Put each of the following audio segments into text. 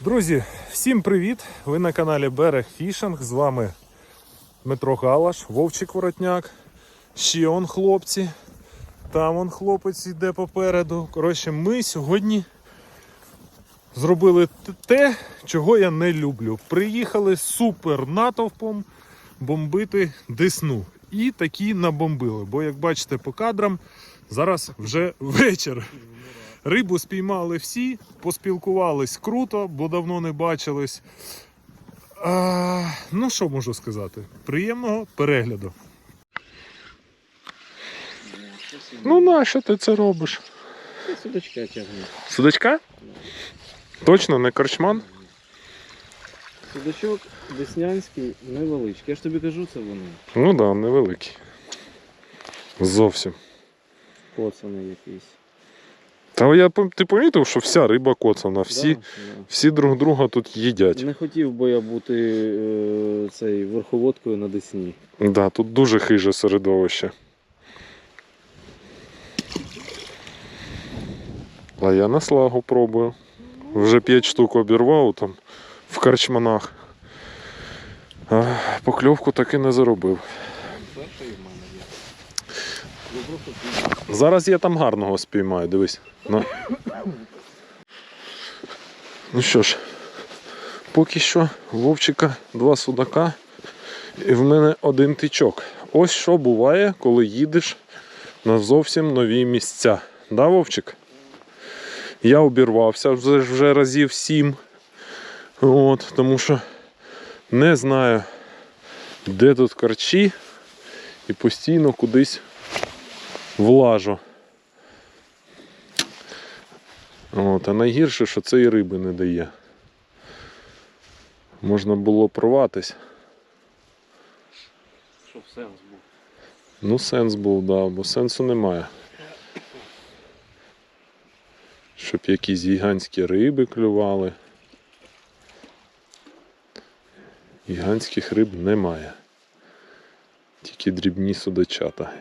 Друзі, всім привіт! Ви на каналі Берег Фішинг. З вами Дмитро Галаш, Вовчик Воротняк. Ще он хлопці. Там он хлопець йде попереду. Коротше, ми сьогодні зробили те, чого я не люблю. Приїхали супер натовпом бомбити Десну. І такі набомбили. Бо, як бачите по кадрам, зараз вже вечір. Рибу спіймали всі, поспілкувались круто, бо давно не бачились. А, ну, що можу сказати? Приємного перегляду. Ну, нащо ти це робиш? Судочка тягну. Судачка? Точно не корчман? Судачок деснянський невеличкий. Я ж тобі кажу, це вони. Ну так, да, невеликий. Зовсім. Коцаний якийсь. Та я ти помітив, що вся риба коцана, всі, Да, всі друг друга тут їдять. Не хотів би я бути е, цей верховодкою на Десні. Да, тут дуже хиже середовище. А я на слагу пробую. Вже 5 штук обірвав там в карчманах. А, покльовку таки не заробив. Перший в мене є. Ну просто Зараз я там гарного спіймаю, дивись. На. Ну що ж, поки що Вовчика два судака і в мене один тичок. Ось що буває, коли їдеш на зовсім нові місця. Да, Вовчик? Я обірвався вже, вже разів сім. От, тому що не знаю, де тут карчі, і постійно кудись влажу. От, а найгірше, що це і риби не дає. Можна було порватись. щоб сенс був. Ну, сенс був, да, бо сенсу немає. Щоб якісь гігантські риби клювали. Гігантських риб немає. Тільки дрібні судачата.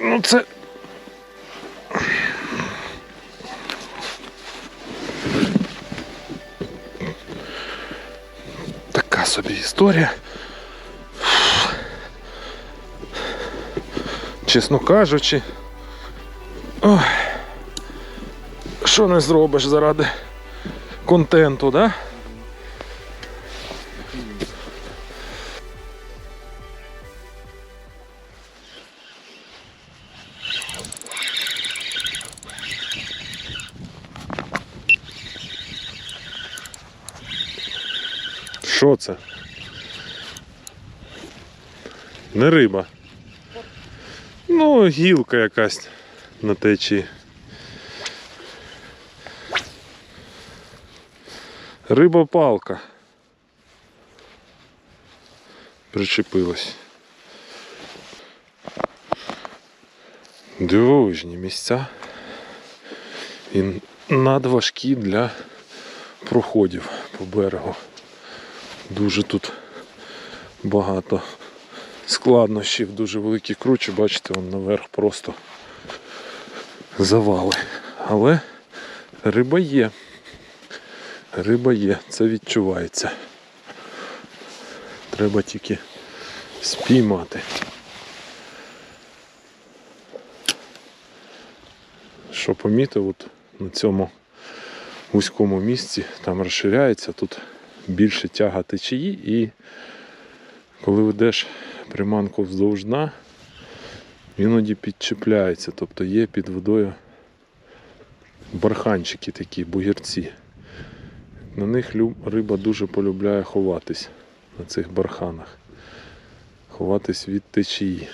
Ну це. Така собі історія. Чесно кажучи, ой, що не зробиш заради контенту, да? Що це? Не риба. Ну, гілка якась на течії. Риба-палка. Причепилась. Дивовижні місця. І надважкі для проходів по берегу. Дуже тут багато складнощів, дуже великі кручі, бачите, вон наверх просто завали. Але риба є. Риба є, це відчувається. Треба тільки спіймати. Що помітив, от на цьому вузькому місці там розширяється, тут більше тяга течії і коли ведеш приманку вздовж дна, іноді підчіпляється, тобто є під водою барханчики такі, бугірці. На них риба дуже полюбляє ховатись на цих барханах. Ховатись від течії.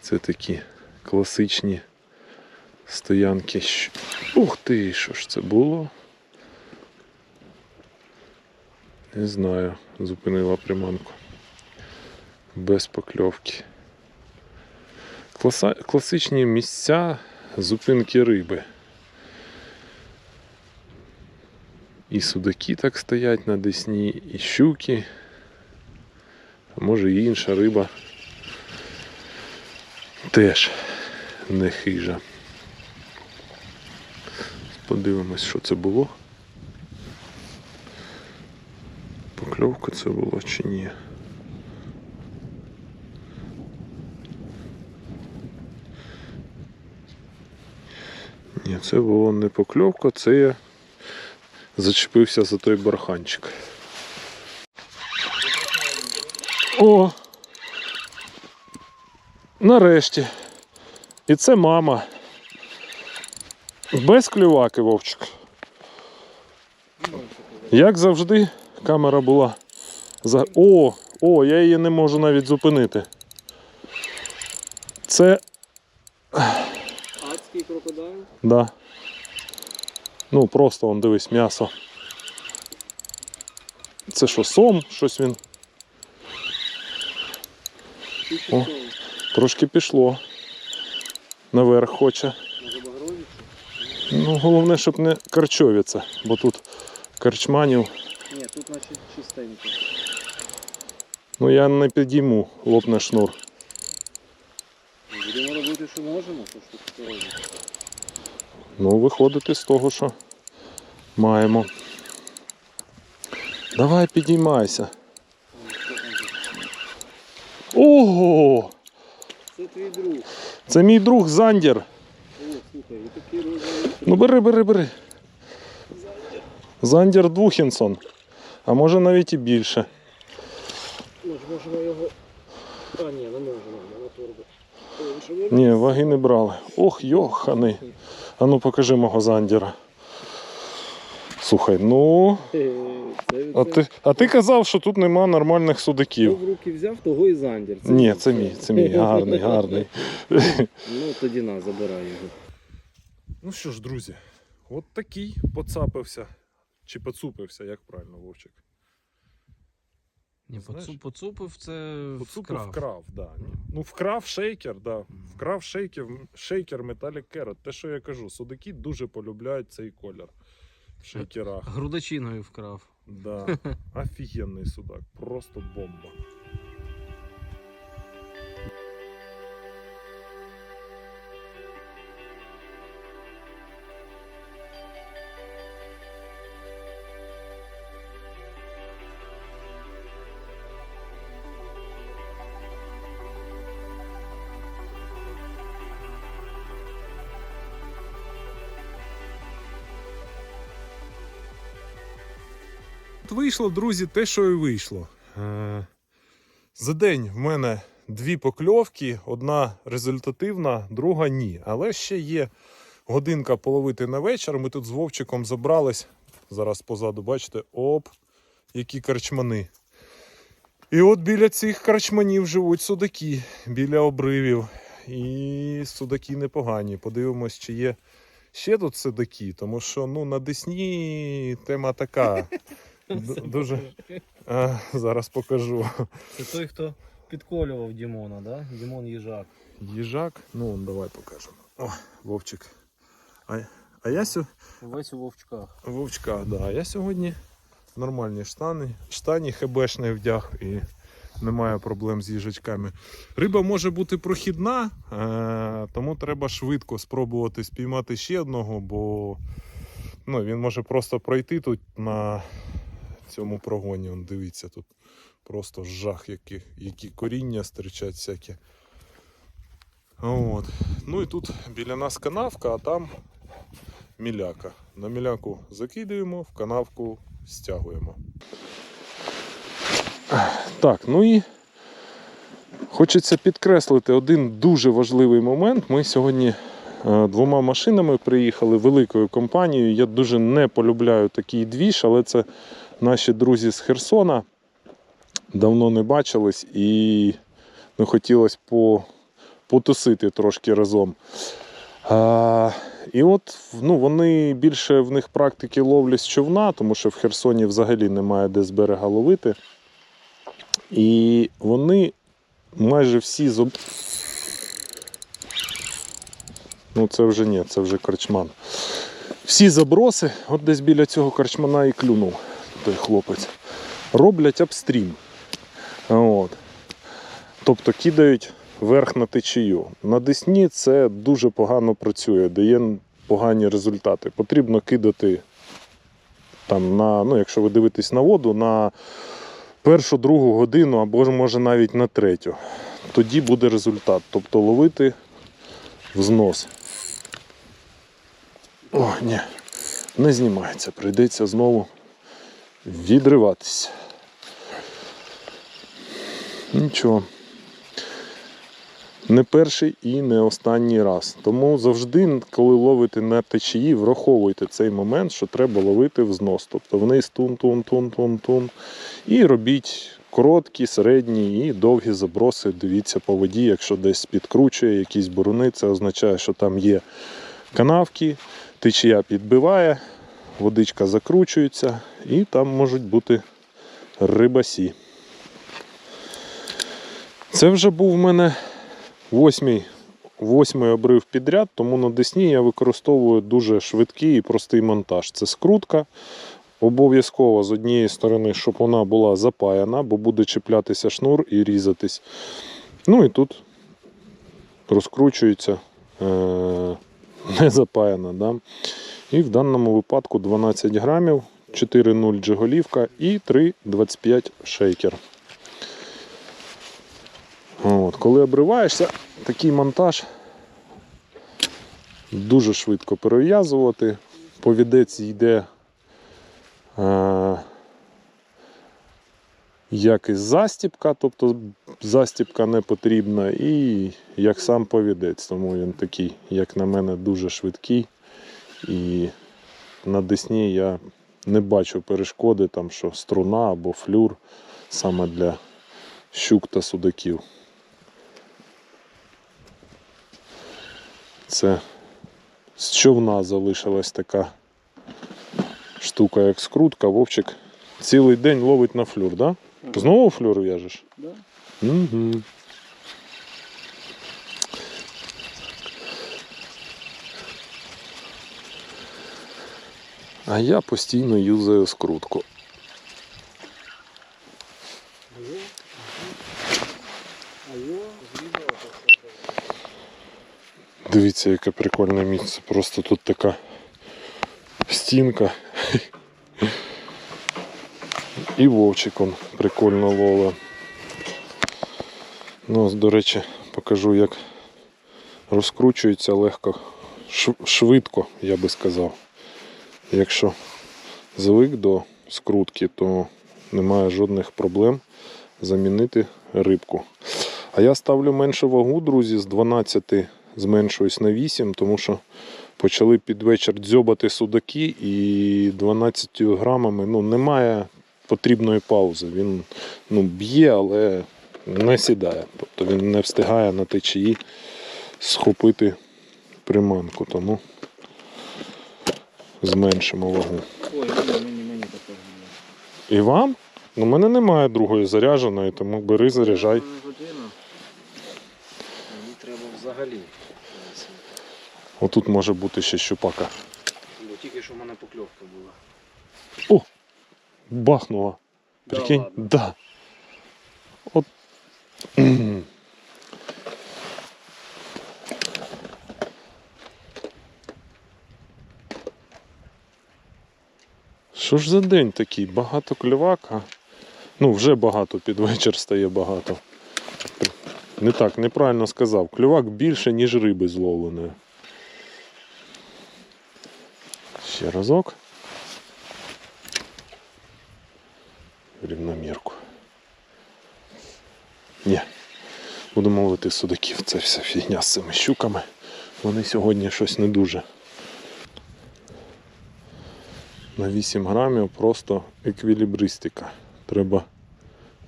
Це такі класичні стоянки. Ух ти, що ж це було? Не знаю, зупинила приманку. Без покльовки. Класа... Класичні місця зупинки риби. І судаки так стоять на десні, і щуки. А може і інша риба теж не хижа. Подивимось, що це було. Покльовка це було чи ні. Ні, це було не покльовка, це я зачепився за той барханчик. О! Нарешті. І це мама. Без клюваки, Вовчик. Як завжди, камера була. За... О! О, я її не можу навіть зупинити. Це. Адський крокодайл. Да. Ну, просто он дивись, м'ясо. Це що, сом? Щось він О. трошки пішло. Наверх хоче. Ну, головне, щоб не карчовіця, бо тут карчманів. Ні, тут наче чистенько. Ну я не підійму, лопне шнур. Будемо робити, що можемо, що ж тут це робимо. Ну, виходити з того, що маємо. Давай підіймайся. Ого! Це твій друг. Це мій друг Зандір. О, слухай, і такий розовий. Ну бери, бери, бери. Зандір Двухінсон. А може навіть і більше. Може, можемо його. А, ні, не можемо, на торбу. Не Ні, ваги не брали. Ох, йоханий. А ну покажи мого Зандіра. Слухай, ну. Е, Це А ти, а ти казав, що тут нема нормальних Хто в руки взяв, того і зандір. Ні, це мій, це мій, гарний, гарний. Ну, тоді на, забирай його. Ну що ж, друзі, от такий поцапився. Чи поцупився, як правильно, Вовчик? Ні, Знаєш? поцупив це Поцупив вкрав. вкрав, да. Ну, вкрав шейкер, да. Вкрав шейкер, шейкер Metallic Carrot. Те, що я кажу, судаки дуже полюбляють цей колір в шейкерах. Грудачиною вкрав. Да. Офігенний судак, просто бомба. Вийшло, друзі, те, що і вийшло. Е, За день в мене дві покльовки, одна результативна, друга ні. Але ще є годинка половити на вечір. Ми тут з Вовчиком забрались. Зараз позаду, бачите, оп, які карчмани. І от біля цих карчманів живуть судаки, біля обривів. І судаки непогані. Подивимось, чи є ще тут судаки, тому що ну, на Десні тема така. Дуже. А, зараз покажу. Це той, хто підколював Дімона, да? Дімон їжак. Їжак. Ну, давай покажемо. О, Вовчик. А, а я сьо... Весь у вовчках. Вовчка, да. А я сьогодні нормальні штани, штані хебешний вдяг і немає проблем з їжачками. Риба може бути прохідна, е- тому треба швидко спробувати спіймати ще одного, бо ну, він може просто пройти тут на цьому прогоні. Он, дивіться, тут просто жах, які, які коріння стирчать всякі. От. Ну і тут біля нас канавка, а там міляка. На міляку закидуємо, в канавку стягуємо. Так, ну і хочеться підкреслити один дуже важливий момент. Ми сьогодні е, двома машинами приїхали великою компанією. Я дуже не полюбляю такий двіж, але це наші друзі з Херсона. Давно не бачились і ну, хотілося по, потусити трошки разом. А, і от ну, вони більше в них практики ловлі з човна, тому що в Херсоні взагалі немає де з берега ловити. І вони майже всі зоб... Ну, це вже ні, це вже корчман. Всі заброси, от десь біля цього корчмана і клюнув той хлопець. Роблять апстрім. От. Тобто кидають верх на течію. На Десні це дуже погано працює, дає погані результати. Потрібно кидати там на, ну, якщо ви дивитесь на воду, на першу, другу годину або може навіть на третю. Тоді буде результат. Тобто ловити в знос. О, ні, не знімається. Прийдеться знову відриватися. Нічого. Не перший і не останній раз. Тому завжди, коли ловите на течії, враховуйте цей момент, що треба ловити в знос. Тобто вниз тун-тун-тун-тун-тун. І робіть короткі, середні і довгі заброси. Дивіться по воді, якщо десь підкручує якісь буруни, це означає, що там є канавки, течія підбиває, водичка закручується і там можуть бути рибасі. Це вже був в мене восьмий, восьмий обрив підряд, тому на Десні я використовую дуже швидкий і простий монтаж. Це скрутка. Обов'язково з однієї сторони, щоб вона була запаяна, бо буде чіплятися шнур і різатись. Ну і тут розкручується е- не запаяна. Да? І в даному випадку 12 грамів, 4,0 джиголівка і 3,25 шейкер. От, коли обриваєшся, такий монтаж дуже швидко перев'язувати. Повідець йде е, як і застіпка, тобто застіпка не потрібна, і як сам повідець. Тому він такий, як на мене, дуже швидкий. І на Десні я не бачу перешкоди, там, що струна або флюр саме для щук та судаків. Це з човна залишилась така штука, як скрутка. Вовчик цілий день ловить на флюр, да? Знову флюр в'яжеш? Да? Угу. А я постійно юзаю скрутку. Дивіться, яке прикольне місце. Просто тут така стінка. І вовчик он прикольно ловить. Ну, до речі, покажу, як розкручується легко, швидко, я би сказав. Якщо звик до скрутки, то немає жодних проблем замінити рибку. А я ставлю меншу вагу, друзі, з 12 зменшуюсь на 8, тому що почали під вечір дзьобати судаки і 12 грамами ну, немає потрібної паузи. Він ну, б'є, але не сідає. Тобто він не встигає на течії схопити приманку, тому зменшимо вагу. Ой, мені, мені, такого І вам? Ну, у мене немає другої зарядженої, тому бери, заряджай. Мені треба взагалі. Отут може бути ще щупака. Бо тільки що в мене покльовка була. О! Бахнула. Да Прикинь? ладно? Да. От. Що ж за день такий? Багато клювак, а? Ну, вже багато, під вечір стає багато. Не так, неправильно сказав. Клювак більше, ніж риби зловленої. Ще разок. рівномірку. Ні. Будемо ловити судаків. Це вся фігня з цими щуками. Вони сьогодні щось не дуже. На 8 грамів просто еквілібристика. Треба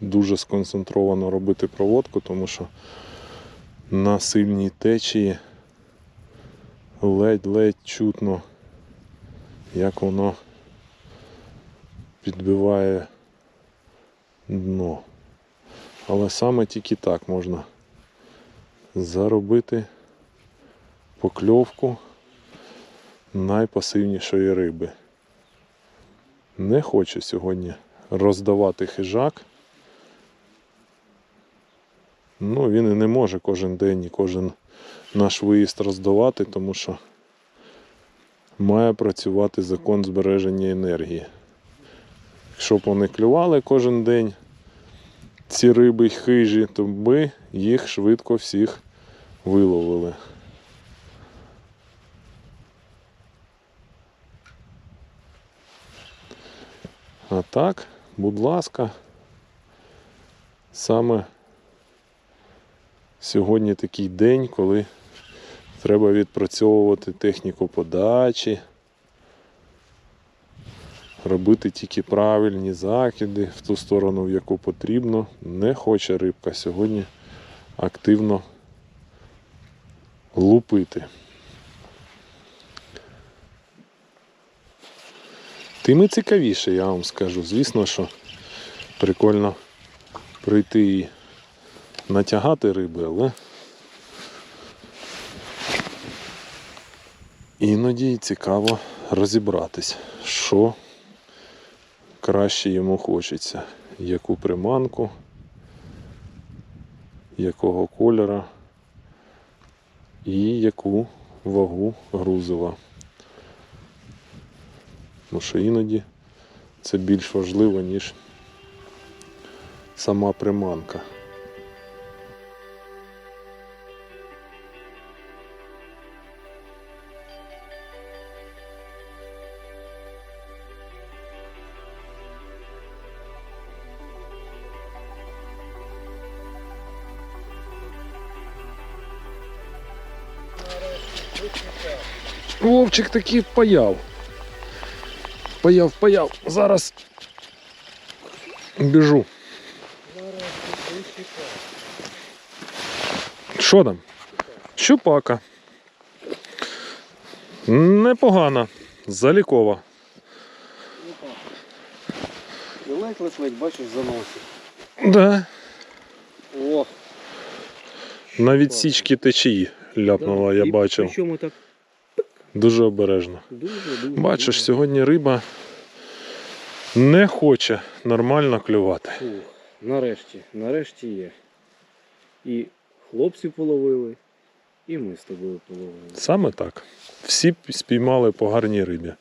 дуже сконцентровано робити проводку, тому що на сильній течії ледь-ледь чутно, як воно підбиває дно. Але саме тільки так можна заробити покльовку найпасивнішої риби. Не хочу сьогодні роздавати хижак. Ну, він і не може кожен день і кожен наш виїзд роздавати, тому що має працювати закон збереження енергії. Якщо б вони клювали кожен день, ці риби й хижі, то би їх швидко всіх виловили. А так, будь ласка, саме сьогодні такий день, коли треба відпрацьовувати техніку подачі, робити тільки правильні закиди в ту сторону, в яку потрібно. Не хоче рибка сьогодні активно лупити. Тим і цікавіше, я вам скажу. Звісно, що прикольно прийти і натягати риби, але іноді цікаво розібратись, що краще йому хочеться, яку приманку, якого кольора і яку вагу грузила. Тому що іноді це більш важливо, ніж сама приманка. Вовчик таки паяв. Паяв, паяв. Зараз біжу. Що там? Щупака. Непогана. Залікова. Ледь, ледь, ледь, бачиш, заносить. Да. О, На відсічки течії ляпнула, я бачив. Причому так Дуже обережно. дуже, дуже. Бачиш, дуже. сьогодні риба не хоче нормально клювати. Фух, нарешті, нарешті є. І хлопці половили, і ми з тобою половили. Саме так. Всі спіймали по гарній рибі.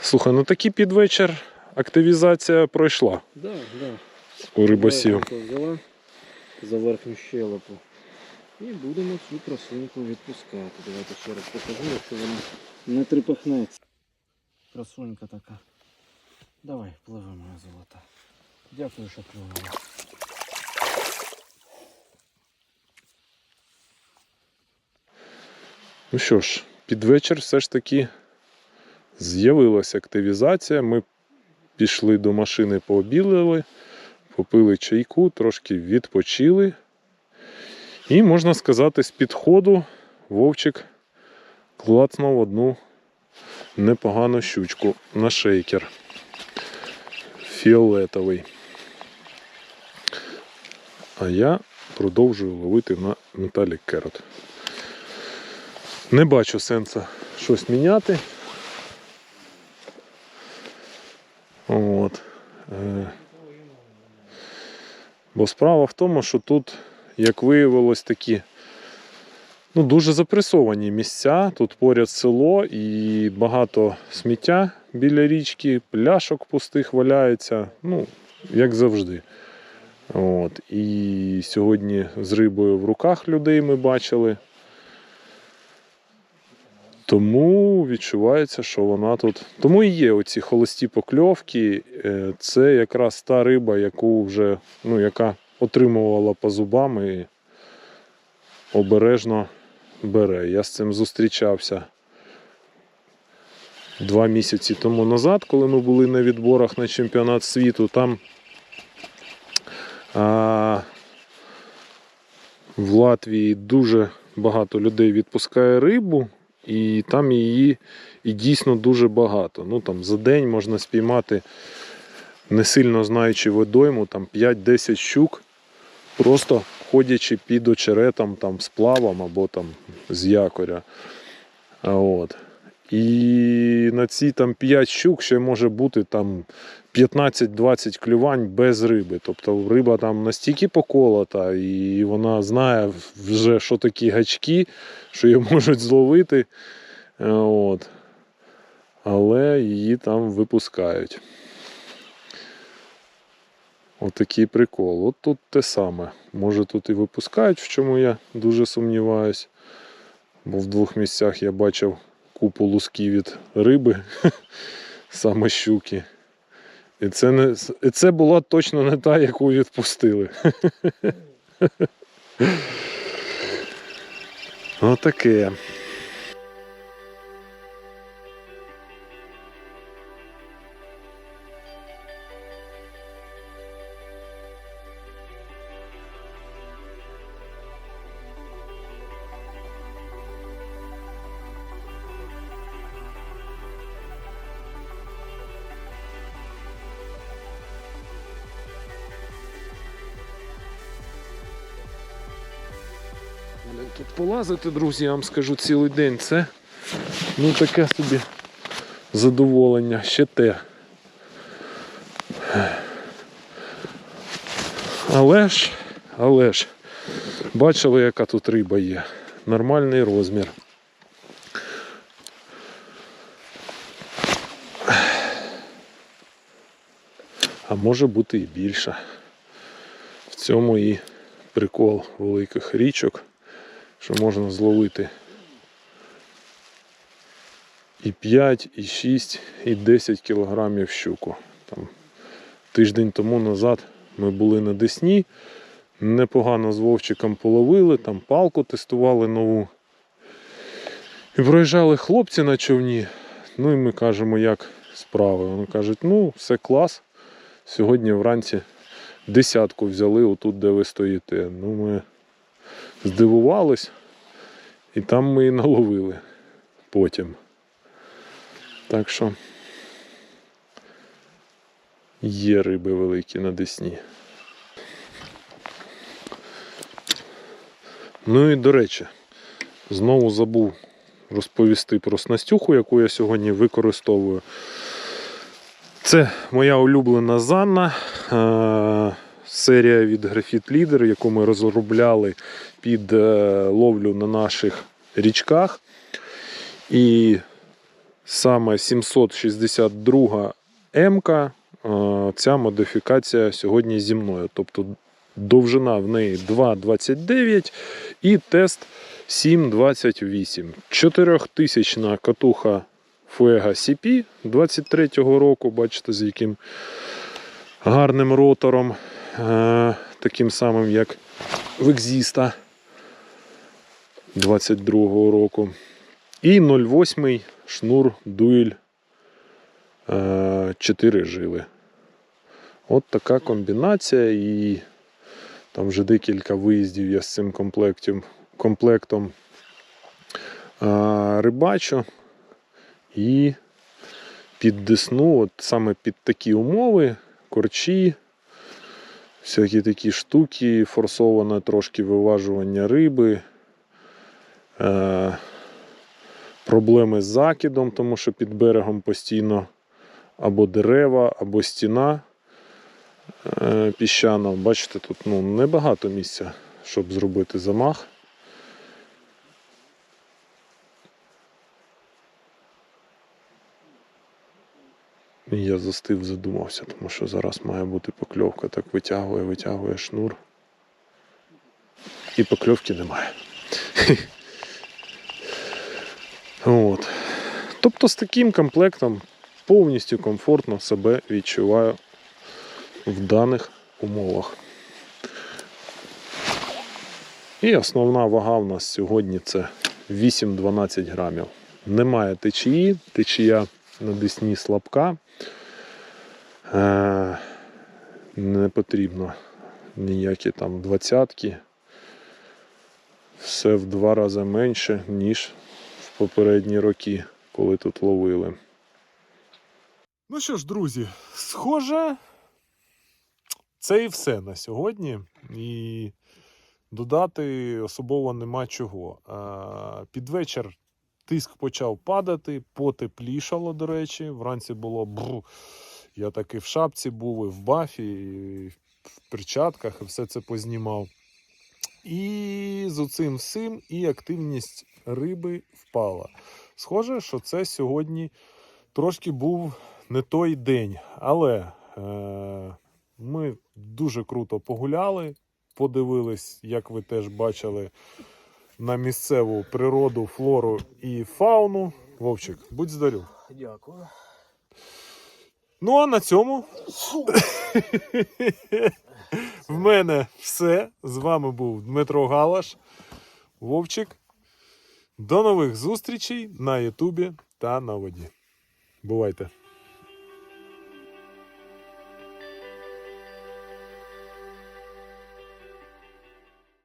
Слухай, ну такий підвечір активізація пройшла Да, да. у рибосів. Взяла за верхню щелепу. І будемо цю красуньку відпускати. Давайте ще раз покажу, якщо вона не трепехнеться. Красунька така. Давай, пливи, моя золота. Дякую, що клювала. Ну що ж, під вечір все ж таки з'явилася активізація. Ми пішли до машини, пообідали, попили чайку, трошки відпочили. І можна сказати, з підходу Вовчик клацнув одну непогану щучку на шейкер. Фіолетовий. А я продовжую ловити на металік керот. Не бачу сенсу щось міняти. От. Е, Бо справа в тому, що тут, як виявилось, такі ну, дуже запресовані місця. Тут поряд село і багато сміття біля річки, пляшок пустих валяється, ну, як завжди. От. І сьогодні з рибою в руках людей ми бачили. Тому відчувається, що вона тут. Тому і є оці холості покльовки. Е, Це якраз та риба, яку вже, ну, яка отримувала по зубам і обережно бере. Я з цим зустрічався два місяці тому назад, коли ми були на відборах на чемпіонат світу. Там а, в Латвії дуже багато людей відпускає рибу. І там її і дійсно дуже багато. Ну там за день можна спіймати, не сильно знаючи водойму, там 5-10 щук, просто ходячи під очеретом там, з плавом або там з якоря. От. І на ці там 5 щук ще може бути там 15-20 клювань без риби. Тобто риба там настільки поколота, і вона знає вже, що такі гачки, що її можуть зловити От. Але її там випускають. Отакий прикол. От тут те саме. Може тут і випускають, в чому я дуже сумніваюсь. Бо в двох місцях я бачив купу лусків від риби, саме щуки. І це, не, і це була точно не та, яку відпустили. Отаке. Тут полазити, друзі, я вам скажу цілий день. Це ну таке собі задоволення, ще те. Але ж, але ж, бачили, яка тут риба є. Нормальний розмір. А може бути і більше. В цьому і прикол великих річок, що можна зловити і 5, і 6, і 10 кілограмів щуку. Там, тиждень тому назад ми були на Десні, непогано з Вовчиком половили, там палку тестували нову. І проїжджали хлопці на човні. Ну і ми кажемо, як справи. Вони кажуть, ну, все клас. Сьогодні вранці десятку взяли отут, де ви стоїте. Ну, ми здивувались, і там ми і наловили потім. Так що є риби великі на Десні. Ну і до речі, знову забув розповісти про снастюху, яку я сьогодні використовую. Це моя улюблена Занна. е, Серія від Graphite Leader, яку ми розробляли під е, ловлю на наших річках. І саме 762 м ця модифікація сьогодні зі мною. Тобто довжина в неї 2,29 і тест 7,28. 4000 катуха Fuega CP 23-го року, бачите, з яким гарним ротором, е, таким самим, як в Екзіста 22-го року. І 0,8 шнур дуель 4 жили. От така комбінація, і там вже декілька виїздів я з цим комплектом, комплектом е, рибачу. І під десну, от саме під такі умови, корчі, всякі такі штуки, форсоване трошки виважування риби, е, проблеми з закидом, тому що під берегом постійно або дерева, або стіна е, піщана. Бачите, тут ну, небагато місця, щоб зробити замах. Я застив, задумався, тому що зараз має бути покльовка. Так витягує, витягує шнур. І покльовки немає. От. Тобто з таким комплектом повністю комфортно себе відчуваю в даних умовах. І основна вага в нас сьогодні це 8-12 грамів. Немає течії, течія на десні слабка. Е, не потрібно ніякі там двадцятки. Все в два рази менше, ніж попередні роки, коли тут ловили. Ну що ж, друзі, схоже, це і все на сьогодні. І додати особливо нема чого. Під вечір тиск почав падати, потеплішало, до речі. Вранці було бру. Я таки в шапці був, і в бафі, і в перчатках, і все це познімав. І з оцим всім і активність риби впала. Схоже, що це сьогодні трошки був не той день, але е, ми дуже круто погуляли, подивились, як ви теж бачили, на місцеву природу, флору і фауну. Вовчик, будь здоров. Дякую. Ну а на цьому в мене все. З вами був Дмитро Галаш, Вовчик. До нових зустрічей на Ютубі та на воді. Бувайте!